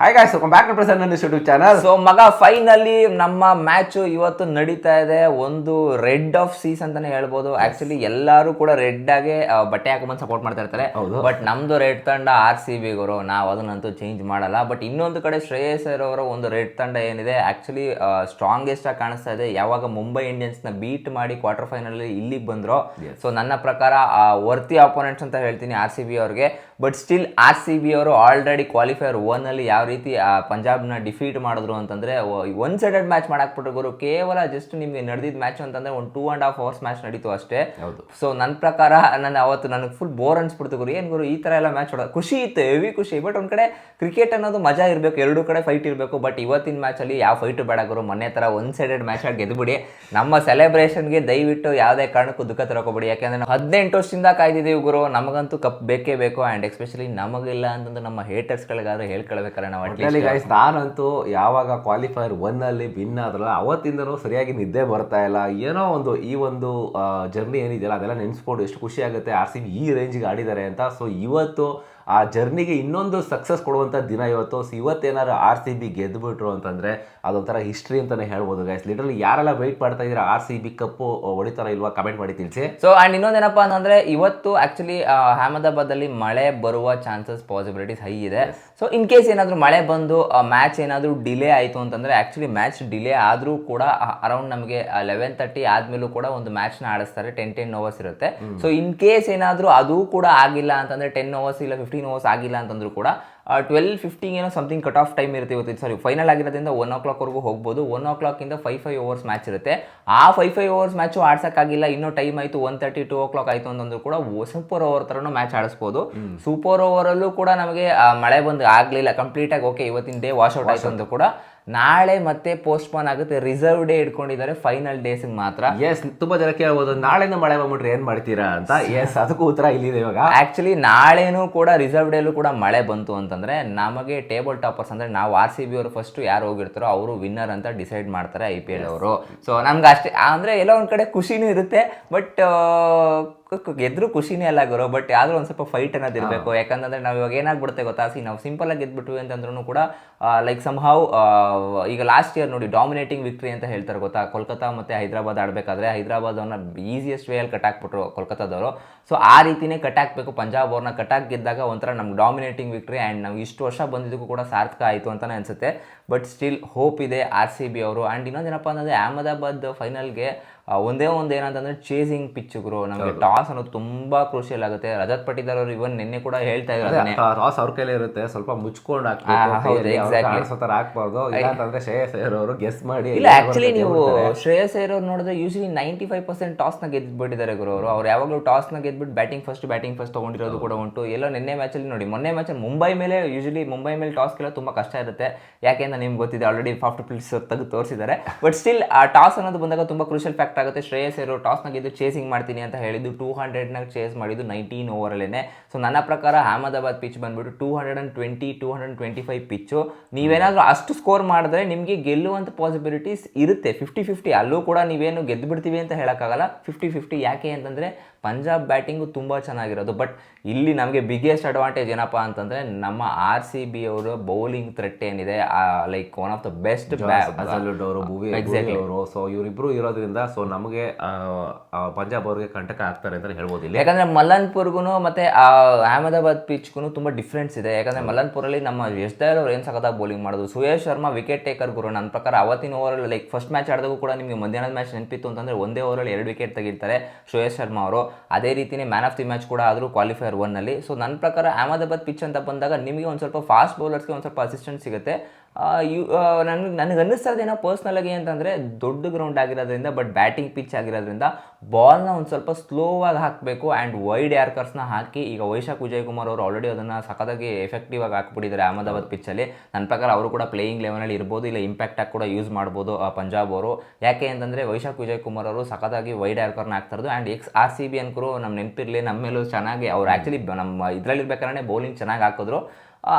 Hi guys welcome back to present ನನ್ನ YouTube channel so ಮಗ finally ನಮ್ಮ match ಇವತ್ತು ನಡೀತಾ ಇದೆ. ಒಂದು ರೆಡ್ ಆಫ್ ಸೀಸ್ ಅಂತಾನೆ ಹೇಳ್ಬೋದು. ಆಕ್ಚುಲಿ ಎಲ್ಲರೂ ಕೂಡ ರೆಡ್ ಆಗಿ ಬಟ್ಟೆ ಹಾಕೊಂಬಂದು ಸಪೋರ್ಟ್ ಮಾಡ್ತಾ ಇರ್ತಾರೆ. ಬಟ್ ನಮ್ದು ರೆಡ್ ತಂಡ ಆರ್ ಸಿ ಬಿ ಗುರು. ನಾವು ಅದನ್ನಂತೂ ಚೇಂಜ್ ಮಾಡಲ್ಲ. ಬಟ್ ಇನ್ನೊಂದು ಕಡೆ ಶ್ರೇಯಸ್ ಅವರ ಒಂದು ರೆಡ್ ತಂಡ ಏನಿದೆ. ಆಕ್ಚುಲಿ ಸ್ಟ್ರಾಂಗೆಸ್ಟ್ ಆಗಿ ಕಾಣಿಸ್ತಾ ಇದೆ. ಯಾವಾಗ ಮುಂಬೈ ಇಂಡಿಯನ್ಸ್ನ ಬೀಟ್ ಮಾಡಿ ಕ್ವಾರ್ಟರ್ ಫೈನಲ್ ಇಲ್ಲಿಗೆ ಬಂದ್ರು. ಸೊ ನನ್ನ ಪ್ರಕಾರ ವರ್ತಿ ಅಪೋನೆಂಟ್ಸ್ ಅಂತ ಹೇಳ್ತೀನಿ ಆರ್ ಸಿ ಬಿ ಅವ್ರಿಗೆ. But still R C B ಅವರು ಆಲ್ರೆಡಿ ಕ್ವಾಲಿಫೈಯರ್ ಒನ್ ಅಲ್ಲಿ ಯಾವ ರೀತಿ ಆ, ಪಂಜಾಬ್ನ ಡಿಫೀಟ್ ಮಾಡಿದ್ರು ಅಂತಂದ್ರೆ ಒನ್ ಸೈಡೆಡ್ ಮ್ಯಾಚ್ ಗುರು ಕೇವಲ ಜಸ್ಟ್ ನಿಮಗೆ ನಡೆದಿದ್ದ ಮ್ಯಾಚ್ ಅಂತಂದ್ರೆ ಒಂದು two and half hours match ನಡೀತು ಅಷ್ಟೇ. ಹೌದು. ಸೊ ನನ್ನ ಪ್ರಕಾರ ನಾನು ಅವತ್ತು ನನಗೆ ಫುಲ್ ಬೋರ್ ಅನ್ಸ್ಬಿಡ್ತು ಗುರು ಏನು ಗುರು ಈ ಥರ ಎಲ್ಲ ಮ್ಯಾಚ್ ಹೊಡೋದು ಖುಷಿ ಇತ್ತು ಹೆವಿ ಖುಷಿ. ಬಟ್ ಒಂದು ಕಡೆ ಕ್ರಿಕೆಟ್ ಅನ್ನೋದು ಮಜಾ ಇರಬೇಕು ಎರಡು ಕಡೆ ಫೈಟ್ ಇರಬೇಕು. ಬಟ್ ಇವತ್ತಿನ ಮ್ಯಾಚಲ್ಲಿ ಯಾವ ಫೈಟ್ ಬೇಡ ಗುರು ಮೊನ್ನೆ ಥರ ಒನ್ ಸೈಡೆಡ್ ಮ್ಯಾಚ್ ಆಗಿ ಗೆದ್ಬಿಡಿ. ನಮ್ಮ ಸೆಲೆಬ್ರೇಷನ್ಗೆ ದಯವಿಟ್ಟು ಯಾವುದೇ ಕಾರಣಕ್ಕೂ ದುಃಖ ತರಕೋಬಿಡಿ ಯಾಕೆಂದ್ರೆ ನಾವು ಹದಿನೆಂಟು ವರ್ಷದಿಂದ ಕಾಯ್ದಿದ್ದೀವಿ ಗುರು ನಮಗಂತೂ ಕಪ್ ಬೇಕೇ ಬೇಕು. ಆ್ಯಂಡ್ ಎಸ್ಪೆಷಲಿ ನಮಗಿಲ್ಲ ಅಂತಂದ್ರೆ ನಮ್ಮ ಹೇಟರ್ಸ್ಗಳಿಗಾದ್ರೂ ಹೇಳ್ಕೊಳ್ಬೇಕಾರೆ ನಾವು ಅಟ್ಲೀಸ್ಟ್ ಗೈಸ್ ನಾನಂತೂ ಯಾವಾಗ ಕ್ವಾಲಿಫೈರ್ ಒನ್ನಲ್ಲಿ ವಿನ್ ಆದ್ರಲ್ಲ ಅವತ್ತಿಂದನೂ ಸರಿಯಾಗಿ ನಿದ್ದೆ ಬರ್ತಾ ಇಲ್ಲ. ಏನೋ ಒಂದು ಈ ಒಂದು ಜರ್ನಿ ಏನಿದೆಯಲ್ಲ ಅದೆಲ್ಲ ನೆನೆಸ್ಕೊಂಡು ಎಷ್ಟು ಖುಷಿ ಆಗುತ್ತೆ ಆರ್ ಸಿ ಬಿ ಈ ರೇಂಜ್ಗೆ ಆಡಿದ್ದಾರೆ ಅಂತ. ಸೊ ಇವತ್ತು ಆ ಜರ್ನಿಗೆ ಇನ್ನೊಂದು ಸಕ್ಸಸ್ ಕೊಡುವಂಥ ದಿನ ಇವತ್ತು. ಸೊ ಇವತ್ತೇನಾದ್ರು ಆರ್ ಸಿ ಬಿ ಗೆದ್ದುಬಿಟ್ರು ಅಂತಂದ್ರೆ ಅದೊಂಥರ ಹಿಸ್ಟ್ರಿ ಅಂತಾನೆ ಹೇಳ್ಬೋದು ಗೈಸ್ ಲಿಟರಲಿ ಯಾರೆಲ್ಲ ವೆಯ್ಟ್ ಮಾಡ್ತಾ ಇದ್ದೀರಾ ಆರ್ ಸಿ ಬಿ ಕಪ್ಪು ಹೊಡಿತಾರ ಇಲ್ವಾ ಕಮೆಂಟ್ ಮಾಡಿ ತಿಳಿಸಿ. ಸೊ ಆ್ಯಂಡ್ ಇನ್ನೊಂದೇನಪ್ಪ ಅಂತಂದ್ರೆ ಇವತ್ತು ಆ್ಯಕ್ಚುಲಿ ಅಹಮದಾಬಾದಲ್ಲಿ ಮಳೆ ಬರುವ ಚಾನ್ಸಸ್ ಪಾಸಿಬಿಲಿಟೀಸ್ ಹೈ ಇದೆ. ಸೊ ಇನ್ ಕೇಸ್ ಏನಾದರೂ ಮಳೆ ಬಂದು ಮ್ಯಾಚ್ ಏನಾದರೂ ಡಿಲೇ ಆಯಿತು ಅಂತಂದ್ರೆ ಆ್ಯಕ್ಚುಲಿ ಮ್ಯಾಚ್ ಡಿಲೇ ಆದರೂ ಕೂಡ ಅರೌಂಡ್ ನಮಗೆ ಲೆವೆನ್ ತರ್ಟಿ ಆದ್ಮೇಲೂ ಕೂಡ ಒಂದು ಮ್ಯಾಚ್ನ ಆಡಿಸ್ತಾರೆ. ಟೆನ್ ಟೆನ್ ಓವರ್ಸ್ ಇರುತ್ತೆ. ಸೊ ಇನ್ ಕೇಸ್ ಏನಾದರೂ ಅದು ಕೂಡ ಆಗಿಲ್ಲ ಅಂತಂದ್ರೆ ಟೆನ್ ಓವರ್ಸ್ ಇಲ್ಲ ಫಿಫ್ಟೀನ್ ಓವರ್ಸ್ ಆಗಿಲ್ಲ ಅಂತಂದ್ರೂ ಕೂಡ ಟ್ವೆಲ್ ಫಿಫ್ಟಿಂಗ್ ಏನೋ ಸಮಥಿಂಗ್ ಕಟ್ ಆಫ್ ಟೈಮ್ ಇರುತ್ತೆ ಇವತ್ತು. ಸಾರಿ ಫೈನಲ್ ಆಗಿರೋದ್ರಿಂದ ಒನ್ ಓ ಕ್ಲಾಕ್ವರೆಗೂ ಹೋಗ್ಬೋದು. ಒನ್ ಓ ಕ್ಲಾಕಿಂದ ಫೈವ್ ಫೈವ್ ಓವರ್ಸ್ ಮ್ಯಾಚ್ ಇರುತ್ತೆ. ಆ ಫೈವ್ ಫೈವ್ ಓವರ್ಸ್ ಮ್ಯಾಚು ಆಡ್ಸೋಕ್ಕಾಗಿಲ್ಲ. ಇನ್ನೂ ಟೈಮ್ ಆಯಿತು one thirty two o'clock ಆಯಿತು ಅಂತಂದ್ರೂ ಕೂಡ ಸೂಪರ್ ಓವರ್ ಥರನೂ ಮ್ಯಾಚ್ ಆಡಿಸ್ಬೋದು. ಸೂಪರ್ ಓವರಲ್ಲೂ ಕೂಡ ನಮಗೆ ಮಳೆ ಬಂದು ಆಗಲಿಲ್ಲ. ಕಂಪ್ಲೀಟಾಗಿ ಓಕೆ ಇವತ್ತಿನ ಡೇ ವಾಶ್ ಔಟ್ ಆಯಿತು ಅಂದರೂ ಕೂಡ ನಾಳೆ ಮತ್ತೆ ಪೋಸ್ಟ್ಪೋನ್ ಆಗುತ್ತೆ. ರಿಸರ್ವ್ ಡೇ ಇಟ್ಕೊಂಡಿದ್ದಾರೆ. ಫೈನಲ್ ಡೇಸ್ಗೆ ಮಾತ್ರ. ಎಸ್ ತುಂಬಾ ಜನ ಕೇಳ್ಬೋದು ನಾಳೆನೂ ಮಳೆ ಬಂದ್ಬಿಟ್ರೆ ಏನ್ ಮಾಡ್ತೀರಾ ಅಂತ? ಎಸ್ ಅದಕ್ಕೂ ಉತ್ತರ ಇಲ್ಲಿದೆ ಇವಾಗ. ಆಕ್ಚುಲಿ ನಾಳೆನೂ ಕೂಡ ರಿಸರ್ವ್ ಡೇಲೂ ಕೂಡ ಮಳೆ ಬಂತು ಅಂತಂದ್ರೆ ನಮಗೆ ಟೇಬಲ್ ಟಾಪರ್ಸ್ ಅಂದ್ರೆ ನಾವು ಆರ್ ಸಿ ಬಿ ಅವರು ಫಸ್ಟ್ ಯಾರು ಹೋಗಿರ್ತಾರೋ ಅವರು ವಿನ್ನರ್ ಅಂತ ಡಿಸೈಡ್ ಮಾಡ್ತಾರೆ ಐ ಪಿ ಎಲ್ ಅವರು. ಸೊ ನಮ್ಗೆ ಅಷ್ಟೇ ಅಂದ್ರೆ ಎಲ್ಲ ಒಂದ್ ಕಡೆ ಖುಷಿನೂ ಇರುತ್ತೆ ಬಟ್ ಗೆದ್ರು ಖುಷಿನೇ ಅಲ್ಲ ಗುರು ಬಟ್ ಆದರೂ ಒಂದ್ ಸ್ವಲ್ಪ ಫೈಟ್ ಅನ್ನೋದು ಇರಬೇಕು. ಯಾಕಂತಂದ್ರೆ ನಾವು ಇವಾಗ ಏನಾಗ್ಬಿಡುತ್ತೆ ಗೊತ್ತಾ? ಸಿ ನಾವು ಸಿಂಪಲ್ ಆಗಿ ಗೆದ್ಬಿಟ್ವಿ ಅಂತಂದ್ರೂ ಕೂಡ ಲೈಕ್ ಸಮ್ ಹೌ ಈಗ ಲಾಸ್ಟ್ ಇಯರ್ ನೋಡಿ ಡಾಮಿನೇಟಿಂಗ್ ವಿಕ್ಟ್ರಿ ಅಂತ ಹೇಳ್ತಾರೆ ಗೊತ್ತಾ? ಕೋಲ್ಕತ್ತಾ ಮತ್ತೆ ಹೈದರಾಬಾದ್ ಆಡಬೇಕಾದ್ರೆ ಹೈದರಾಬಾದ್ ಅವ್ರನ್ನ ವೇ ವೇಯಲ್ಲಿ ಕಟ್ ಹಾಕ್ಬಿಟ್ರು ಕೋಲ್ಕತ್ತಾದವರು. ಸೊ ಆ ರೀತಿನೇ ಕಟ್ ಹಾಕ್ಬೇಕು. ಪಂಜಾಬ್ ಅವ್ರನ್ನ ಕಟ್ ಹಾಕಿ ಗೆದ್ದಾಗ ಒಂಥರ ನಮ್ಗೆ ಡಾಮಿನೇಟಿಂಗ್ ವಿಕ್ಟ್ರಿ ಆ್ಯಂಡ್ ನಾವು ಇಷ್ಟು ವರ್ಷ ಬಂದಿದ್ದಕ್ಕೂ ಕೂಡ ಸಾರ್ಥಕ ಆಯಿತು ಅಂತಲೇ ಅನಿಸುತ್ತೆ. ಬಟ್ ಸ್ಟಿಲ್ ಹೋಪ್ ಇದೆ ಆರ್ ಸಿ ಬಿ ಅವರು. ಆ್ಯಂಡ್ ಇನ್ನೊಂದೇನಪ್ಪ ಅಂತಂದರೆ ಅಹಮದಾಬಾದ್ ಫೈನಲ್ಗೆ ಒಂದೇ ಒಂದು ಏನಂತಂದರೆ ಚೇಸಿಂಗ್ ಪಿಚ್ಚುಗಳು ನಮಗೆ ಟಾಸ್ ಅನ್ನೋದು ತುಂಬ ಕ್ರೂಷಿಯಲ್ ಆಗುತ್ತೆ. ರಜತ್ ಪಟಿದಾರ್ ಅವರು ಇವನ್ ನಿನ್ನೆ ಕೂಡ ಹೇಳ್ತಾ ಇದ್ದಾರೆ ಟಾಸ್ ಅವ್ರ ಕೈಲೇ ಇರುತ್ತೆ. ಸ್ವಲ್ಪ ಮುಚ್ಕೊಂಡು ಹಾಕ್ಬಾರ್ದು. ಇಲ್ಲಾಂತಂದ್ರೆ ಶ್ರೇಯಸ್ ಅಯ್ಯರ್ ಅವರು ಗೆಸ್ ಮಾಡಿ ಇಲ್ಲ ಆಕ್ಚುಲಿ ನೀವು ಶ್ರೇಯಸ್ ಅಯ್ಯರ್ ಅವ್ರು ನೋಡಿದ್ರೆ ಯೂಶಲಿ ನೈಂಟಿ ಫೈವ್ ಪರ್ಸೆಂಟ್ ಟಾಸ್ನ ಗೆದ್ಬಿಟ್ಟಿದ್ದಾರೆ ಗುರು ಅವರು. ಅವ್ರು ಯಾವಾಗಲೂ ಟಾಸ್ನ ಗೆದ್ಬಿಟ್ಟು ಬ್ಯಾಟಿಂಗ್ ಫಸ್ಟ್ ಬ್ಯಾಟಿಂಗ್ ಫಸ್ಟ್ ತಗೊಂಡಿರೋದು ಕೂಡ ಉಂಟು. ಎಲ್ಲ ನಿನ್ನೆ ಮ್ಯಾಚಲ್ಲಿ ನೋಡಿ ಮೊನ್ನೆ ಮ್ಯಾಚಲ್ಲಿ ಮುಂಬೈ ಮೇಲೆ ಯೂಶಲಿ ಮುಂಬೈ ಮೇಲೆ ಟಾಸ್ ಗೆಲ್ಲ ತುಂಬ ಕಷ್ಟ ಇರುತ್ತೆ. ಯಾಕೆಂದ್ರೆ ನಿಮ್ಗೆ ಗೊತ್ತಿದೆ ಆಲ್ರೆಡಿ ಫಾಫ್ಟ್ ಪ್ಲೇಸ್ ತೆಗೆದು ತೋರಿಸಿದ್ದಾರೆ ಬಟ್ ಸ್ಟಿಲ್ ಆ ಟಾಸ್ ಅನ್ನೋದು ಬಂದಾಗ ತುಂಬ ಕ್ರೂಷಿಯಲ್ ಫ್ಯಾಕ್ಟ್ ಆಗುತ್ತೆ. ಶ್ರೇಯಸ್ ಇರೋ ಟಾಸ್ನ ಗೆದ್ದು ಚೇಸಿಂಗ್ ಮಾಡ್ತೀನಿ ಅಂತ ಹೇಳಿದ್ದು ಟೂ ಹಂಡ್ರೆಡ್ನಾಗ ಚೇಸ್ ಮಾಡಿದ್ದು ನೈನ್ಟೀನ್ ಓವರಲ್ಲೇ ಸೊ ನನ್ನ ಪ್ರಕಾರ ಅಹಮದಾಬಾದ್ ಪಿಚ್ ಬಂದ್ಬಿಟ್ಟು two hundred and twenty two hundred twenty five pitch ನೀವೇನಾದರೂ ಅಷ್ಟು ಸ್ಕೋರ್ ಮಾಡಿದ್ರೆ ನಿಮಗೆ ಗೆಲ್ಲುವಂಥ ಪಾಸಿಬಿಲಿಟೀಸ್ ಇರುತ್ತೆ. ಫಿಫ್ಟಿ ಫಿಫ್ಟಿ ಅಲ್ಲೂ ಕೂಡ ನೀವೇನು ಗೆದ್ದು ಬಿಡ್ತೀವಿ ಅಂತ ಹೇಳೋಕ್ಕಾಗಲ್ಲ. ಫಿಫ್ಟಿ ಫಿಫ್ಟಿ ಯಾಕೆ ಅಂತಂದರೆ ಪಂಜಾಬ್ ಬ್ಯಾಟಿಂಗು ತುಂಬ ಚೆನ್ನಾಗಿರೋದು. ಬಟ್ ಇಲ್ಲಿ ನಮಗೆ ಬಿಗ್ಗೆಸ್ಟ್ ಅಡ್ವಾಂಟೇಜ್ ಏನಪ್ಪ ಅಂತಂದರೆ ನಮ್ಮ ಆರ್ ಸಿ ಬಿ ಅವರು ಬೌಲಿಂಗ್ ಥ್ರೆಟ್ ಏನಿದೆ like one of the best Hazlewood ಅವರು ಭುವಿ ಅವರು ಸೊ ಇವರಿಬ್ರು ಇರೋದ್ರಿಂದ ಸೊ ನಮಗೆ ಪಂಜಾಬ್ ಅವ್ರಿಗೆ ಕಂಟಕ ಆಗ್ತಾರೆ ಅಂತ ಹೇಳ್ಬೋದು ಇಲ್ಲಿ. ಯಾಕಂದ್ರೆ ಮಲ್ಲನ್ಪುರ್ಗು ಮತ್ತೆ ಅಹಮದಾಬಾದ್ ಪಿಚ್ಗೂ ತುಂಬಾ ಡಿಫ್ರೆನ್ಸ್ ಇದೆ. ಯಾಕಂದ್ರೆ ಮಲ್ಲನ್ಪುರಲ್ಲಿ ನಮ್ಮ ಯಶ್ದಾರ್ ಅವ್ರು ಏನು ಸಖತ್ತಾಗಿ ಬೌಲಿಂಗ್ ಮಾಡೋದು ಸುಯೇಶ್ ಶರ್ಮಾ ವಿಕೆಟ್ ಟೇಕರ್ ಗುರು. ನನ್ನ ಪ್ರಕಾರ ಅವತ್ತಿನ ಓವರಲ್ಲಿ ಲೈಕ್ ಫಸ್ಟ್ ಮ್ಯಾಚ್ ಆಡಿದಾಗೂ ಕೂಡ ನಿಮಗೆ ಮಧ್ಯಾಹ್ನದ ಮ್ಯಾಚ್ ನೆನಪಿತ್ತು ಅಂತಂದ್ರೆ ಒಂದೇ ಓವರಲ್ಲಿ ಎರಡು ವಿಕೆಟ್ ತೆಗಿತಾರೆ ಸುಯೇಶ್ ಶರ್ಮಾ ಅವರು. ಅದೇ ರೀತಿನೇ ಮ್ಯಾನ್ ಆಫ್ ದಿ ಮ್ಯಾಚ್ ಕೂಡ ಆದರೂ ಕ್ವಾಲಿಫೈಯರ್ ಒನ್ನಲ್ಲಿ ಸೊ ನನ್ನ ಪ್ರಕಾರ ಅಹಮದಾಬಾದ್ ಪಿಚ್ ಅಂತ ಬಂದಾಗ ನಿಮಗೆ ಒಂದು ಸ್ವಲ್ಪ ಫಾಸ್ಟ್ ಬೌಲರ್ಸ್ಗೆ ಒಂದು ಸ್ವಲ್ಪ ಅಸಿಸ್ಟೆಂಟ್ ಸಿಗುತ್ತೆ. ಯು ನನಗೆ ನನಗೆ ಅನ್ನಿಸ್ತಾ ಏನೋ ಪರ್ಸ್ನಲ್ ಆಗಿ ಅಂತಂದರೆ ದೊಡ್ಡ ಗ್ರೌಂಡ್ ಆಗಿರೋದ್ರಿಂದ ಬಟ್ ಬ್ಯಾಟಿಂಗ್ ಪಿಚ್ ಆಗಿರೋದ್ರಿಂದ ಬಾಲ್ನ ಒಂದು ಸ್ವಲ್ಪ ಸ್ಲೋ ಆಗಿ ಹಾಕಬೇಕು ಆ್ಯಂಡ್ ವೈಡ್ ಯಾರ್ಕರ್ಸ್ನ ಹಾಕಿ, ಈಗ ವೈಶಾಖ್ ವಿಜಯ್ ಕುಮಾರ್ ಅವರು ಆಲ್ರೆಡಿ ಅದನ್ನು ಸಖತ್ತಾಗಿ ಎಫೆಕ್ಟಿವ್ ಆಗಿ ಹಾಕ್ಬಿಟ್ಟಿದ್ದಾರೆ ಅಹಮದಾಬಾದ್ ಪಿಚ್ಚಲ್ಲಿ ನನ್ನ ಪ್ರಕಾರ ಅವರು ಕೂಡ ಪ್ಲೇಯಿಂಗ್ ಲೆವೆನಲ್ಲಿ ಇರ್ಬೋದು, ಇಲ್ಲ ಇಂಪ್ಯಾಕ್ಟ್ ಆಗಿ ಕೂಡ ಯೂಸ್ ಮಾಡ್ಬೋದು ಪಂಜಾಬ್ ಅವರು. ಯಾಕೆ ಅಂತಂದರೆ ವೈಶಾಖ್ ವಿಜಯ್ ಕುಮಾರ್ ಅವರು ಸಖತ್ತಾಗಿ ವೈಡ್ ಯಾರ್ಕರ್ನ ಹಾಕ್ತಾರದು and ex R C B ಅನ್ಕರು ನಮ್ಮ ನೆನಪಿರಲಿ ನಮ್ಮ ಮೇಲೂ ಚೆನ್ನಾಗಿ ಅವ್ರು ಆ್ಯಕ್ಚುಲಿ ನಮ್ಮ ಇದರಲ್ಲಿರ್ಬೇಕಾದ್ರೆ ಬೌಲಿಂಗ್ ಚೆನ್ನಾಗಿ ಹಾಕಿದ್ರು.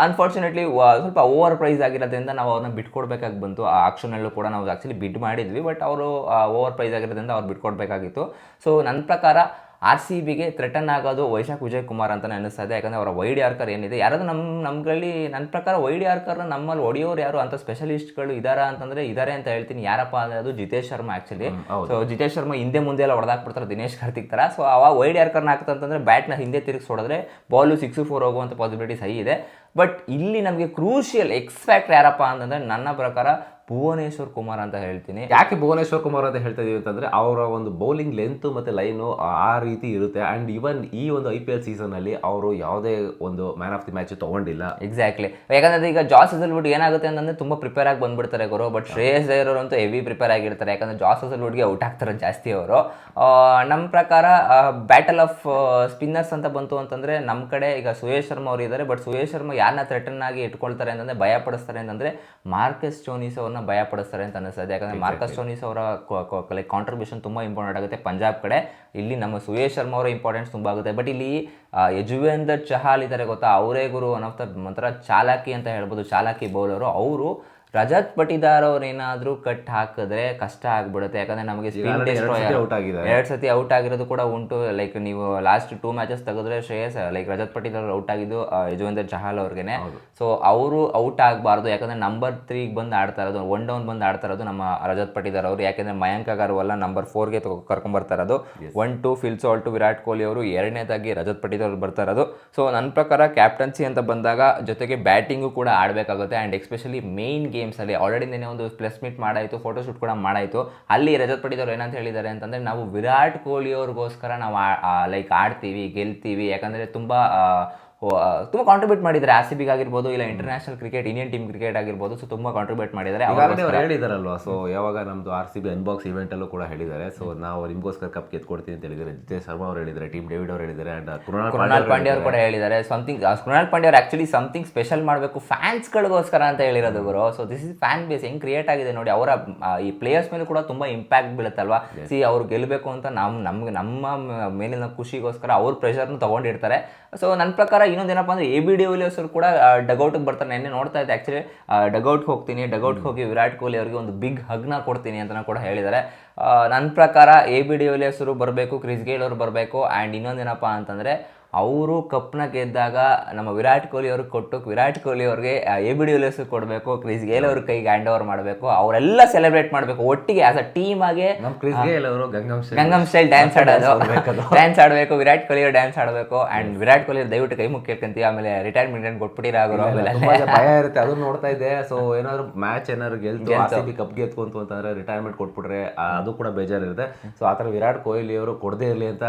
ಅನ್ಫಾರ್ಚುನೇಟ್ಲಿ ಸ್ವಲ್ಪ ಓವರ್ ಪ್ರೈಸ್ ಆಗಿರೋದ್ರಿಂದ ನಾವು ಅವ್ರನ್ನ ಬಿಟ್ಕೊಡ್ಬೇಕಾಗಿ ಬಂತು. ಆ ಆಕ್ಷನಲ್ಲೂ ಕೂಡ ನಾವು ಆ್ಯಕ್ಚುಲಿ ಬಿಡ್ ಮಾಡಿದ್ವಿ ಬಟ್ ಅವರು ಓವರ್ ಪ್ರೈಸ್ ಆಗಿರೋದ್ರಿಂದ ಅವ್ರು ಬಿಟ್ಕೊಡ್ಬೇಕಾಗಿತ್ತು. ಸೊ ನನ್ನ ಪ್ರಕಾರ ಆರ್ ಸಿ ಬಿಗೆ ಥ್ರೆಟನ್ ಆಗೋದು ವೈಶಾಖ್ ವಿಜಯ್ ಕುಮಾರ್ ಅಂತಲೇ ಅನ್ನಿಸ್ತಾ ಇದೆ ಯಾಕಂದರೆ ಅವರ ವೈಡ್ ಯಾರ್ಕರ್ ಏನಿದೆ. ಯಾರಾದ್ರೂ ನಮ್ಮ ನಮ್ಮಲ್ಲಿ ನನ್ನ ಪ್ರಕಾರ ವೈಡ್ ಯಾರ್ಕರ್ನ ನಮ್ಮಲ್ಲಿ ಒಡೆಯೋರು ಯಾರು? ಅಂತ ಸ್ಪೆಷಲಿಸ್ಟ್ಗಳು ಇದಾರಾ ಅಂತಂದರೆ ಇದ್ದಾರೆ ಅಂತ ಹೇಳ್ತೀನಿ. ಯಾರಪ್ಪ ಅಂದರೆ ಅದು ಜಿತೇಶ್ ಶರ್ಮಾ ಆ್ಯಕ್ಚುಲಿ. ಸೊ ಜಿತೇಶ್ ಶರ್ಮಾ ಹಿಂದೆ ಮುಂದೆ ಎಲ್ಲ ಹೊಡೆದಾಕ್ಬಿಡ್ತಾರೆ ದಿನೇಶ್ ಕಾರ್ತಿಕ್ ಥರ. ಸೊ ಅವಾಗ ವೈಡ್ ಯಾರ್ಕರ್ನ ಹಾಕ್ತಂತಂದ್ರೆ ಬ್ಯಾಟ್ನ ಹಿಂದೆ ತಿರುಗಿಸಿ ಹೊಡೆದ್ರೆ ಬಾಲು ಸಿಕ್ಸ್ ಫೋರ್ ಹೋಗುವಂಥ ಪಾಸಿಬಿಲಿಟೀಸ್ ಹೈ ಇದೆ. ಬಟ್ ಇಲ್ಲಿ ನಮಗೆ ಕ್ರೂಷಿಯಲ್ ಎಕ್ಸ್ ಎಕ್ಸ್ಪ್ಯಾಕ್ಟ್ ಯಾರಪ್ಪ ಅಂತಂದರೆ ನನ್ನ ಪ್ರಕಾರ ಭುವನೇಶ್ವರ್ ಕುಮಾರ್ ಅಂತ ಹೇಳ್ತೀನಿ. ಯಾಕೆ ಭುವನೇಶ್ವರ್ ಕುಮಾರ್ ಅಂತ ಹೇಳ್ತಾ ಇದೀವಿ ಅಂತಂದ್ರೆ ಅವರ ಒಂದು ಬೌಲಿಂಗ್ ಲೆಂತ್ ಮತ್ತೆ ಲೈನು ಆ ರೀತಿ ಇರುತ್ತೆ. ಅಂಡ್ ಇವನ್ ಈ ಒಂದು ಐ ಪಿ ಎಲ್ ಸೀಸನ್ ಅಲ್ಲಿ ಅವರು ಯಾವುದೇ ಒಂದು ಮ್ಯಾನ್ ಆಫ್ ದಿ ಮ್ಯಾಚ್ ತಗೊಂಡಿಲ್ಲ. ಎಕ್ಸಾಕ್ಟ್ಲಿ ಯಾಕಂದ್ರೆ ಈಗ ಜಾಸ್ ಅಸಲ್ವುಡ್ ಏನಾಗುತ್ತೆ ಅಂತಂದ್ರೆ ತುಂಬಾ ಪ್ರಿಪೇರ್ ಆಗಿ ಬಂದ್ಬಿಡ್ತಾರೆ ಗುರು. ಬಟ್ ಶ್ರೇಯಸ್ ಅಯ್ಯರ್ ಅಂತೂ ಹೆವಿ ಪ್ರಿಪೇರ್ ಆಗಿರ್ತಾರೆ. ಯಾಕಂದ್ರೆ ಜಾಸ್ ವುಡ್ಗೆ ಔಟ್ ಆಗ್ತಾರೆ ಜಾಸ್ತಿ ಅವರು. ನಮ್ಮ ಪ್ರಕಾರ ಬ್ಯಾಟಲ್ ಆಫ್ ಸ್ಪಿನ್ನರ್ಸ್ ಅಂತ ಬಂತು ಅಂತಂದ್ರೆ ನಮ್ಮ ಕಡೆ ಈಗ ಸುಯೇಶ್ ಶರ್ಮಾ ಅವರು ಇದ್ದಾರೆ ಬಟ್ ಸುಯೇಶ್ ಶರ್ಮಾ ಯಾರನ್ನ ಥ್ರೆಟನ್ ಆಗಿ ಇಟ್ಕೊಳ್ತಾರೆ ಅಂತಂದ್ರೆ ಭಯ ಪಡಿಸ್ತಾರೆ ಅಂತಂದ್ರೆ ಮಾರ್ಕಸ್ ಚೋನಿಸ್ ಅವ್ರನ್ನ ಭಯ ಪಡಿಸ್ತಾರೆ ಅಂತ ಅನಿಸ್ತದೆ ಯಾಕಂದ್ರೆ ಮಾರ್ಕಸ್ ಸೋನಿಸ್ ಅವರ ಲೈಕ್ ಕಾಂಟ್ರಿಬ್ಯೂಷನ್ ತುಂಬಾ ಇಂಪಾರ್ಟೆಂಟ್ ಆಗುತ್ತೆ. ಪಂಜಾಬ್ ಕಡೆ ಇಲ್ಲಿ ನಮ್ಮ ಸುಯೇಶ್ ಶರ್ಮಾ ಅವರ ಇಂಪಾರ್ಟೆನ್ಸ್ ತುಂಬ ಆಗುತ್ತೆ. ಬಟ್ ಇಲ್ಲಿ ಯಜುವೇಂದರ್ ಚಹಾಲ್ ಇದ್ದಾರೆ ಗೊತ್ತಾ? ಅವರೇ ಗುರು ಒನ್ ಆಫ್ ದ ಒಂಥರ ಚಾಲಾಕಿ ಅಂತ ಹೇಳ್ಬೋದು. ಚಾಲಾಕಿ ಬೌಲರು. ಅವರು ರಜತ್ ಪಟಿದಾರ್ ಅವ್ರೇನಾದ್ರೂ ಏನಾದರೂ ಕಟ್ ಹಾಕಿದ್ರೆ ಕಷ್ಟ ಆಗ್ಬಿಡುತ್ತೆ. ಯಾಕಂದ್ರೆ ನಮಗೆ ಸ್ಪಿನ್ ಡಿಸ್ಟ್ರಾಯ್ ಎರಡ್ ಸತಿ ಔಟ್ ಆಗಿರೋದು ಕೂಡ ಉಂಟು. ಲೈಕ್ ನೀವು ಲಾಸ್ಟ್ ಟೂ ಮ್ಯಾಚಸ್ ತೆಗೆದ್ರೆ ಶ್ರೇಯಸ್ ಲೈಕ್ ರಜತ್ ಪಟಿದಾರ್ ಔಟ್ ಆಗಿದ್ದು ಯಜವೇಂದ್ರ ಚಹಾಲ್ ಅವ್ರಿಗೆ ಸೊ ಅವರು ಔಟ್ ಆಗಬಾರ್ದು. ಯಾಕಂದ್ರೆ ನಂಬರ್ ತ್ರೀಗೆ ಬಂದು ಆಡ್ತಾ ಇರೋದು ಒನ್ ಡೌನ್ ಬಂದು ಆಡ್ತಾ ಇರೋದು ನಮ್ಮ ರಜತ್ ಪಟಿದಾರ್ ಅವರು. ಯಾಕಂದ್ರೆ ಮಯಾಂಕ್ ಅಗರ್ವಾಲ್ ನಂಬರ್ ಫೋರ್ಗೆ ಕರ್ಕೊಂಬರ್ತಾ ಇರೋದು. One two fills all to Virat Kohli ಅವರು ಎರಡನೇದಾಗಿ ರಜತ್ ಪಟಿದಾರ್ ಅವ್ರು ಬರ್ತಾ ಇರೋದು. ಸೊ ನನ್ನ ಪ್ರಕಾರ ಕ್ಯಾಪ್ಟನ್ಸಿ ಅಂತ ಬಂದಾಗ ಜೊತೆಗೆ ಬ್ಯಾಟಿಂಗು ಕೂಡ ಆಡಬೇಕಾಗುತ್ತೆ. ಆ್ಯಂಡ್ ಎಸ್ಪೆಷಲಿ ಮೇನ್ ಗೇಮ್ಸಲ್ಲಿ ಆಲ್ರೆಡಿ ನಿನ್ನೆ ಒಂದು ಪ್ಲಸ್ ಮೀಟ್ ಮಾಡಾಯಿತು ಫೋಟೋಶೂಟ್ ಕೂಡ ಮಾಡಾಯಿತು. ಅಲ್ಲಿ ರಜತ್ ಪಡೆದವರು ಏನಂತ ಹೇಳಿದ್ದಾರೆ ಅಂತಂದರೆ ನಾವು ವಿರಾಟ್ ಕೊಹ್ಲಿ ಅವ್ರಿಗೋಸ್ಕರ ನಾವು ಲೈಕ್ ಆಡ್ತೀವಿ, ಗೆಲ್ತೀವಿ. ಯಾಕಂದರೆ ತುಂಬ ತುಂಬ ಕಾಂಟ್ರಿಬ್ಯೂಟ್ ಮಾಡಿದ್ದಾರೆ. ಆರ್ ಸಿ ಬಿಗೆ ಆಗಿರ್ಬೋದು ಇಲ್ಲ international cricket Indian team cricket ಆಗಿರ್ಬೋದು ಸೊ ತುಂಬ ಕಾಂಟ್ರಿಬ್ಯೂಟ್ ಮಾಡಿದ್ದಾರೆ. ಈಗಾಗಲೇ ಅವ್ರು ಹೇಳಿದಾರಲ್ವಾ? ಸೊ ಯಾವಾಗ ನಮ್ದು R C B unbox event ಅಲ್ಲೂ ಕೂಡ ಹೇಳಿದ್ದಾರೆ. ಸೊ ನಾವು ನಿಮಗೋಸ್ಕರ ಕಪ್ ಗೆದ್ಕೊಡ್ತೀನಿ ಅಂತ ಹೇಳಿದ್ದಾರೆ. ಜಿತೇಶ್ ಶರ್ಮಾ ಅವ್ರು ಹೇಳಿದ್ದಾರೆ ಟೀಮ್ ಡೇವಿಡ್ ಅವ್ರು ಹೇಳಿದ್ದಾರೆ ಅಂಡ್ ಕೃಣಾಲ್ ಪಾಂಡ್ಯ ಅವರು ಕೂಡ ಹೇಳಿದ್ದಾರೆ. ಸಮಥಿಂಗ್ ಕೃಣಾಲ್ ಪಾಂಡ್ಯ ಅವ್ರು ಆಕ್ಚುಲಿ ಸಮಥಿಂಗ್ ಸ್ಪೆಷಲ್ ಮಾಡಬೇಕು ಫ್ಯಾನ್ಸ್ಗಳಿಗೋಸ್ಕರ ಅಂತ ಹೇಳಿರೋದು ಗುರು. So this is fan base ಹೆಂಗ್ ಕ್ರಿಯೇಟ್ ಆಗಿದೆ ನೋಡಿ ಅವರ ಈ ಪ್ಲೇಯರ್ಸ್ ಮೇಲೆ ಕೂಡ ತುಂಬಾ ಇಂಪ್ಯಾಕ್ಟ್ ಬೀಳುತ್ತಲ್ವಾ? ಸಿ ಅವ್ರು ಗೆಲ್ಲಬೇಕು ಅಂತ ನಮ್ಮ ನಮ್ಗೆ ನಮ್ಮ ಮೇಲಿನ ಖುಷಿಗೋಸ್ಕರ ಅವ್ರ ಪ್ರೆಷರ್ನು ತಗೊಂಡಿರ್ತಾರೆ. ಸೊ ನನ್ನ ಪ್ರಕಾರ ಇನ್ನೊಂದೇನಪ್ಪ ಅಂದ್ರೆ ಎ ಬಿ ಡಿ ವಿಲಿಯರ್ಸ್ ಅವರು ಕೂಡ ಡಗೌಟ್ಗೆ ಬರ್ತಾರೆ. ನೆನ್ನೆ ನೋಡ್ತಾ ಇದ್ದೆ ಆ್ಯಕ್ಚುಲಿ ಡಗೌಟ್ಗೆ ಹೋಗ್ತೀನಿ ಡಗೌಟ್ಗೆ ಹೋಗಿ ವಿರಾಟ್ ಕೊಹ್ಲಿ ಅವರಿಗೆ ಒಂದು ಬಿಗ್ ಹಗ್ನ ಕೊಡ್ತೀನಿ ಅಂತ ಕೂಡ ಹೇಳಿದ್ದಾರೆ. ನನ್ನ ಪ್ರಕಾರ ಎ ಬಿ ಡಿ ಅವರು ಬರಬೇಕು ಕ್ರಿಸ್ ಗೇಲ್ ಅವರು ಬರಬೇಕು ಆ್ಯಂಡ್ ಇನ್ನೊಂದೇನಪ್ಪ ಅಂತಂದರೆ ಅವರು ಕಪ್ನ ಗೆದ್ದಾಗ ನಮ್ಮ ವಿರಾಟ್ ಕೊಹ್ಲಿ ಅವ್ರಿಗೆ ಕೊಟ್ಟು ವಿರಾಟ್ ಕೊಹ್ಲಿ ಅವ್ರಿಗೆ ಎ ಬಿ ಡಿ ಕೊಡಬೇಕು ಕ್ರಿಸ್ ಗೇಲ್ ಅವ್ರ ಕೈಗೆ ಹ್ಯಾಂಡ್ ಓವರ್ ಮಾಡಬೇಕು ಅವರೆಲ್ಲ ಸೆಲೆಬ್ರೇಟ್ ಮಾಡಬೇಕು ಒಟ್ಟಿಗೆ ಆಸ್ ಅ ಟೀಮ್ ಆಗಿ ನಮ್ಮ ಕ್ರಿಸ್ ಗೇಲ್ ಅವರು Gangnam style Gangnam style dance ಆಡೋದು. ಡ್ಯಾನ್ಸ್ ಆಡಬೇಕು ವಿರಾಟ್ ಕೊಹ್ಲಿ ಅವ್ರು ಡ್ಯಾನ್ಸ್ ಆಡಬೇಕು ಅಂಡ್ ವಿರಾಟ್ ಕೊಹ್ಲಿ ಅವ್ರು ದಯವಿಟ್ಟು ಕೈ ಮುಖ್ಯ ಕೇಳ್ಕೊಂತೀವಿ ಆಮೇಲೆ. ರಿಟೈರ್ಮೆಂಟ್ ಕೊಟ್ಬಿಟ್ಟಿರ ಜನ ಭಯ ಇರುತ್ತೆ ಅದನ್ನ ನೋಡ್ತಾ ಇದ್ದೆ. ಸೊ ಏನಾದ್ರು ಮ್ಯಾಚ್ ಏನಾದ್ರು ಗೆಲ್ತು ಆರ್ಸಿಬಿ ಕಪ್ ಬಿ ಕಪ್ ಗೆದ್ಕೊಂತು ಅಂತಂದ್ರೆ ರಿಟೈರ್ಮೆಂಟ್ ಕೊಟ್ಬಿಟ್ರೆ ಅದು ಕೂಡ ಬೇಜಾರಿರುತ್ತೆ. ಸೊ ಆ ಥರ ವಿರಾಟ್ ಕೊಹ್ಲಿ ಅವರು ಕೊಡದೇ ಇರಲಿ ಅಂತ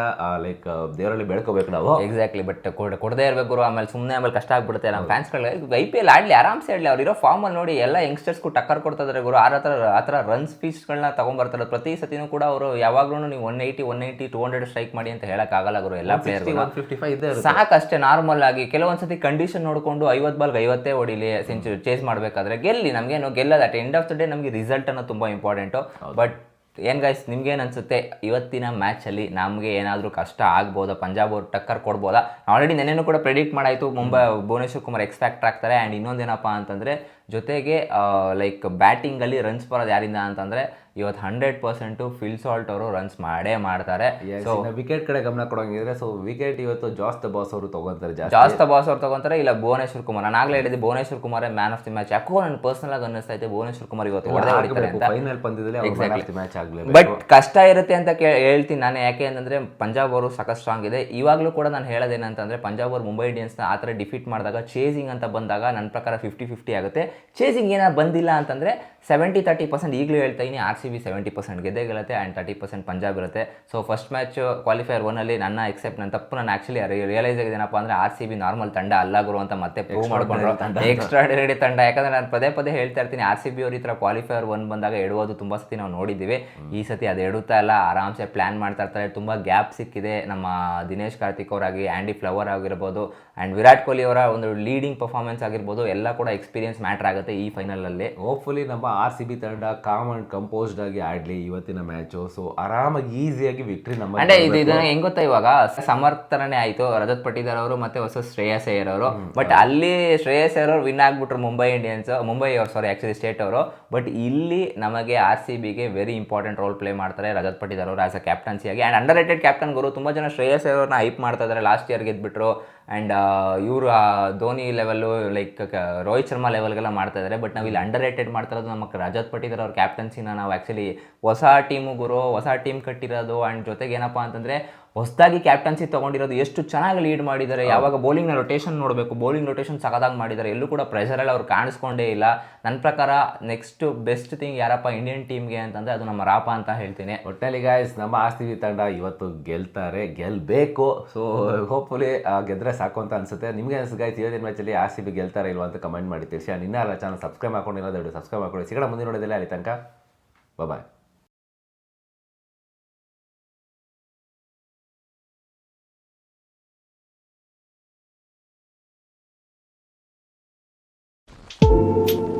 ಲೈಕ್ ದೇವರಲ್ಲಿ ಬೆಳ್ಕೋಬೇಕು ನಾವು. ಎಕ್ಸಾಕ್ಟ್ಲಿ ಬಟ್ ಕೊಡದೇ ಇರಬೇಕು ಗುರು ಆಮೇಲೆ ಸುಮ್ಮನೆ ಆಮೇಲೆ ಕಷ್ಟ ಆಗ್ಬಿಡುತ್ತೆ. ನಮ್ಮ ಫ್ಯಾನ್ಸ್ಗಳಿಗೆ ಐ ಪಿ ಎಲ್ ಆಡಲಿ ಆರಾಮ್ಸೆ ಆಡಲಿ. ಅವ್ರು ಇರೋ ಫಾರ್ಮಲ್ಲಿ ನೋಡಿ ಎಲ್ಲ ಯಂಗ್ಸ್ಟರ್ಸ್ಗೂ ಟಕ್ಕರ್ ಕೊಡ್ತಾ ಇದಾರೆ ಗುರು. ಆ ಥರ ಆ ಥರ ರನ್ ಸ್ಪೀಚ್ಗಳನ್ನ ತಗೊಂಬರ್ತಾರೆ. ಪ್ರತಿ ಸತಿನೂ ಕೂಡ ಅವರು ಯಾವಾಗಲೂ ನೀವು one eighty one eighty two hundred strike ಮಾಡಿ ಅಂತ ಹೇಳೋಕ್ಕಾಗಲ್ಲ ಗುರು ಎಲ್ಲ ಪ್ಲೇಯರ್ ಸಾಕಷ್ಟೇ ನಾರ್ಮಲ್ ಆಗಿ. ಕೆಲವೊಂದ್ಸತಿ ಕಂಡೀಷನ್ ನೋಡಿಕೊಂಡು ಐವತ್ತು ಬಾಲ್ಗೆ ಐವತ್ತೇ ಹೊಡಿಲಿ ಸೆಂಚುರಿ ಚೇಸ್ ಮಾಡಬೇಕಾದ್ರೆ ಗೆಲ್ಲಿ. ನಮಗೇನು ಗೆಲ್ಲದ at end of the day ನಮಗೆ ರಿಸಲ್ಟ್ ಅನ್ನೋ ತುಂಬ ಇಂಪಾರ್ಟೆಂಟು ಬಟ್ ಏನು ಗೈಸ್ ನಿಮ್ಗೇನು ಅನಿಸುತ್ತೆ? ಇವತ್ತಿನ ಮ್ಯಾಚಲ್ಲಿ ನಮಗೆ ಏನಾದರೂ ಕಷ್ಟ ಆಗ್ಬೋದಾ? ಪಂಜಾಬ್ ಅವ್ರು ಟಕ್ಕರ್ ಕೊಡ್ಬೋದಾ? ಆಲ್ರೆಡಿ ನೆನ್ನೆನೂ ಕೂಡ ಪ್ರೆಡಿಕ್ಟ್ ಮಾಡಾಯಿತು. ಮುಂಬೈ ಭುವನೇಶ್ವರ್ ಕುಮಾರ್ ಎಕ್ಸ್ಪೆಕ್ಟ್ ಆಗ್ತಾರೆ. ಆ್ಯಂಡ್ ಇನ್ನೊಂದೇನಪ್ಪ ಅಂತಂದರೆ ಜೊತೆಗೆ ಲೈಕ್ ಬ್ಯಾಟಿಂಗಲ್ಲಿ ರನ್ಸ್ ಬರೋದು ಯಾರಿಂದ ಅಂತಂದರೆ ಇವತ್ತು ಹಂಡ್ರೆಡ್ ಪರ್ಸೆಂಟು ಫಿಲ್ ಸಾಲ್ಟ್ ಅವರು ರನ್ಸ್ ಮಾಡೇ ಮಾಡ್ತಾರೆ. ಸೊ ವಿಕೆಟ್ ಕಡೆ ಗಮನ ಕೊಡೋಂಗಿದ್ರೆ ಸೊ ವಿಕೆಟ್ ಇವತ್ತು ಜಾಸ್ತ ಬಾಸ್ ಅವರು ತಗೋತಾರೆ ಜಾಸ್ತಿ. ಬಾಸ್ ಅವರು ತಗೋತಾರೆ ಇಲ್ಲ ಭುವನೇಶ್ವರ್ ಕುಮಾರ್. ನಾನು ಆಗ್ಲೇ ಹೇಳಿದ್ದೆ Bhuvneshwar Kumar man of the match ಯಾಕೋ ನನ್ನ ಪರ್ಸನಲ್ ಆಗಿ ಅನ್ನಿಸ್ತಾ ಇದೆ ಭುವನೇಶ್ವರ್ ಕುಮಾರ್ ಇವತ್ತು ಫೈನಲ್ ಪಂದ್ಯದಲ್ಲಿ ಮ್ಯಾಚ್ ಬಟ್ ಕಷ್ಟ ಇರುತ್ತೆ ಅಂತ ಹೇಳ್ತೀನಿ ನಾನು. ಯಾಕೆ ಅಂತಂದ್ರೆ ಪಂಜಾಬ್ ಅವರು ಸಾಕಷ್ಟು ಸ್ಟ್ರಾಂಗ್ ಇದೆ. ಇವಾಗಲೂ ಕೂಡ ನಾನು ಹೇಳೋದೇನಂತಂದ್ರೆ ಪಂಜಾಬ್ ಅವರು ಮುಂಬೈ ಇಂಡಿಯನ್ಸ್ನ ಆ ಥರ ಡಿಫೀಟ್ ಮಾಡಿದಾಗ ಚೇಸಿಂಗ್ ಅಂತ ಬಂದಾಗ ನನ್ನ ಪ್ರಕಾರ ಫಿಫ್ಟಿ ಫಿಫ್ಟಿ ಆಗುತ್ತೆ. ಚೇಸಿಂಗ್ ಏನಾದ್ರು ಬಂದಿಲ್ಲ ಅಂತಂದ್ರೆ ಸೆವೆಂಟಿ ತರ್ಟಿ ಪರ್ಸೆಂಟ್ ಈಗಲೂ ಹೇಳ್ತಾ ಇದ್ದೀನಿ R C B seventy percent ಗೆದ್ದೇ ಗೆಲ್ಲುತ್ತೆ ಆ್ಯಂಡ್ ತರ್ಟಿ ಪರ್ಸೆಂಟ್ ಪಂಜಾಬ್ ಇರುತ್ತೆ. ಸೊ ಫಸ್ಟ್ ಮ್ಯಾಚ್ ಕ್ವಾಲಿಫೈಯರ್ ಒನ್ನಲ್ಲಿ ನನ್ನ ಎಕ್ಸೆಪ್ಟ್ ನನ್ನ ತಪ್ಪು ನಾನು ಆ್ಯಕ್ಚುಲಿ ರಿಯಲೈಸ್ ಆಗಿದ್ದೇನಪ್ಪ ಅಂದರೆ ಆರ್ ಸಿ ಬಿ ನಾರ್ಮಲ್ ತಂಡ ಅಲ್ಲ ಗುರು ಅಂತ ಮತ್ತೆ ಪ್ರೂವ್ ಮಾಡ್ಕೊಂಡ್ರು. ಎಕ್ಸ್ಟ್ರಾಡಿನರಿ ತಂಡ. ಯಾಕಂದ್ರೆ ನಾನು ಪದೇ ಪದೇ ಹೇಳ್ತಾ ಇರ್ತೀನಿ ಆರ್ ಸಿ ಬಿ ಅವ್ರ ಈ ಥರ ಕ್ವಾಲಿಫೈಯರ್ ಒನ್ ಬಂದಾಗ ಎಡುವುದು ತುಂಬ ಸತಿ ನಾವು ನೋಡಿದ್ದೀವಿ. ಈ ಸತಿ ಅದು ಎಡುತ್ತಾ ಇಲ್ಲ ಆರಾಮ್ಸೆ ಪ್ಲಾನ್ ಮಾಡ್ತಾ ಇರ್ತಾರೆ. ತುಂಬ ಗ್ಯಾಪ್ ಸಿಕ್ಕಿದೆ. ನಮ್ಮ ದಿನೇಶ್ ಕಾರ್ತಿಕ್ ಅವರಾಗಿ ಆ್ಯಂಡಿ ಫ್ಲವರ್ ಆಗಿರ್ಬೋದು ಆ್ಯಂಡ್ ವಿರಾಟ್ ಕೊಹ್ಲಿ ಅವರ ಒಂದು ಲೀಡಿಂಗ್ ಪರ್ಫಾರ್ಮೆನ್ಸ್ ಆಗಿರ್ಬೋದು ಎಲ್ಲ ಕೂಡ ಎಕ್ಸ್ಪೀರಿಯನ್ಸ್ ಮ್ಯಾಟ್ರ್ ಆಗುತ್ತೆ ಈ ಫೈನಲಲ್ಲಿ ಹೋಪ್ಫುಲಿ ನಮ್ಮ ಆರ್ ಸಿ ಬಿ ತಂಡ ಕಾಮ್ ಆ್ಯಂಡ್ ಕಂಪೋಸ್ಡ್ ಆಗಿ ಆಡ್ಲಿ ಇವತ್ತಿನ ಮ್ಯಾಚು ಸೊ ಆರಾಮಾಗಿ ಈಸಿಯಾಗಿ ವಿಕ್ಟ್ರಿ ನಮ್ಮ ಅಂದ್ರೆ ಇದು ಇದನ್ನ ಹೆಂಗ್ ಗೊತ್ತಾ ಇವಾಗ? ಸಮರ್ಥನೆ ಆಯ್ತು ರಜತ್ ಪಟ್ಟಿದಾರ್ ಅವರು ಮತ್ತೆ ಹೊಸ ಶ್ರೇಯಸ್ ಅಯ್ಯರ್ ಅವರು. ಬಟ್ ಅಲ್ಲಿ ಶ್ರೇಯಸ್ ಅಯ್ಯರ್ ಅವರು ವಿನ್ ಆಗ್ಬಿಟ್ರು ಮುಂಬೈ ಇಂಡಿಯನ್ಸ್ ಮುಂಬೈ ಅವ್ರು ಸಾರಿ ಆಕ್ಚುಲಿ ಸ್ಟೇಟ್ ಅವರು. ಬಟ್ ಇಲ್ಲಿ ನಮಗೆ ಆರ್ ಸಿ ಬಿಗೆ ವೆರಿ ಇಂಪಾರ್ಟೆಂಟ್ ರೋಲ್ ಪ್ಲೇ ಮಾಡ್ತಾರೆ ರಜತ್ ಪಟ್ಟಿದಾರ್ ಅವರು ಆಸ್ ಅ ಕ್ಯಾಪ್ಟನ್ಸಿ ಆಗಿ. ಅಂಡ್ ಅಂಡರ್ ರೇಟೆಡ್ ಕ್ಯಾಪ್ಟನ್ ಗುರು ತುಂಬಾ ಜನ ಶ್ರೇಯಸ್ ಅಯ್ಯರ್ ಅವ್ರನ್ನ ಹೈಪ್ ಮಾಡ್ತಾ ಇದ್ದಾರೆ ಲಾಸ್ಟ್ ಇಯರ್ ಗೆದ್ಬಿಟ್ರು. ಆ್ಯಂಡ್ ಇವರು ಧೋನಿ ಲೆವೆಲ್ಲು ಲೈಕ್ ರೋಹಿತ್ ಶರ್ಮಾ ಲೆವೆಲ್ಗೆಲ್ಲ ಮಾಡ್ತಾ ಇದ್ದಾರೆ ಬಟ್ ನಾವು ಇಲ್ಲಿ ಅಂಡರ್ ರೇಟೆಡ್ ಮಾಡ್ತಾ ಇರೋದು ನಮ್ಮ ರಜತ್ ಪಟಿದಾರ್ ಅವ್ರ ಕ್ಯಾಪ್ಟನ್ಸಿನ ನಾವು ಆ್ಯಕ್ಚುಲಿ ಹೊಸ ಟೀಮು ಗುರು, ಹೊಸ ಟೀಮ್ ಕಟ್ಟಿರೋದು. ಆ್ಯಂಡ್ ಜೊತೆಗೆ ಏನಪ್ಪ ಅಂತಂದರೆ ಹೊಸದಾಗಿ ಕ್ಯಾಪ್ಟನ್ಸಿ ತೊಗೊಂಡಿರೋದು ಎಷ್ಟು ಚೆನ್ನಾಗಿ ಲೀಡ್ ಮಾಡಿದ್ದಾರೆ ಯಾವಾಗ ಬೌಲಿಂಗ್ನ ರೊಟೇಷನ್ ನೋಡಬೇಕು ಬೌಲಿಂಗ್ ರೊಟೇಷನ್ ಸಖತ್ತಾಗಿ ಮಾಡಿದ್ದಾರೆ ಎಲ್ಲೂ ಕೂಡ ಪ್ರೆಷರಲ್ಲಿ ಅವ್ರು ಕಾಣಿಸ್ಕೊಂಡೇ ಇಲ್ಲ. ನನ್ನ ಪ್ರಕಾರ ನೆಕ್ಸ್ಟ್ ಬೆಸ್ಟ್ ಥಿಂಗ್ ಯಾರಪ್ಪ ಇಂಡಿಯನ್ ಟೀಮ್ಗೆ ಅಂತಂದರೆ ಅದು ನಮ್ಮ ರಾಪ ಅಂತ ಹೇಳ್ತೀನಿ. ಒಟ್ಟಲ್ಲಿ ಗಾಯ್ಸ್ ನಮ್ಮ ಆಸ್ತಿ ತಂಡ ಇವತ್ತು ಗೆಲ್ತಾರೆ ಗೆಲ್ಲಬೇಕು ಸೊ ಹೋಪ್ಫುಲಿ ಗೆದ್ರೆ ಸಾಕು ಅಂತ ಅನ್ಸುತ್ತೆ. ನಿಮಗೆ ಅನ್ಸುತ್ತೆ ಗಾಯ್ಸ್ ಇವತ್ತಿನ ಮ್ಯಾಚಲ್ಲಿ ಆರ್ ಸಿ ಬಿ ಗೆಲ್ತಾರೆ ಇಲ್ವಾ ಅಂತ ಕಮೆಂಟ್ ಮಾಡಿ ತಿಳಿಸಿ. ನಿನ್ನ ಚಾನಲ್ ಸಬ್ಸ್ಕ್ರೈಬ್ ಮಾಡ್ಕೊಂಡಿರೋದು ಸಬ್ಸ್ಕ್ರೈಬ್ ಮಾಡ್ಕೊಳ್ಳಿ. ಸಿಗೋಣ ಮುಂದಿನ ನೋಡೋದಿಲ್ಲ ಅಲ್ಲಿ ತನಕ. ಬಾಯ್ Música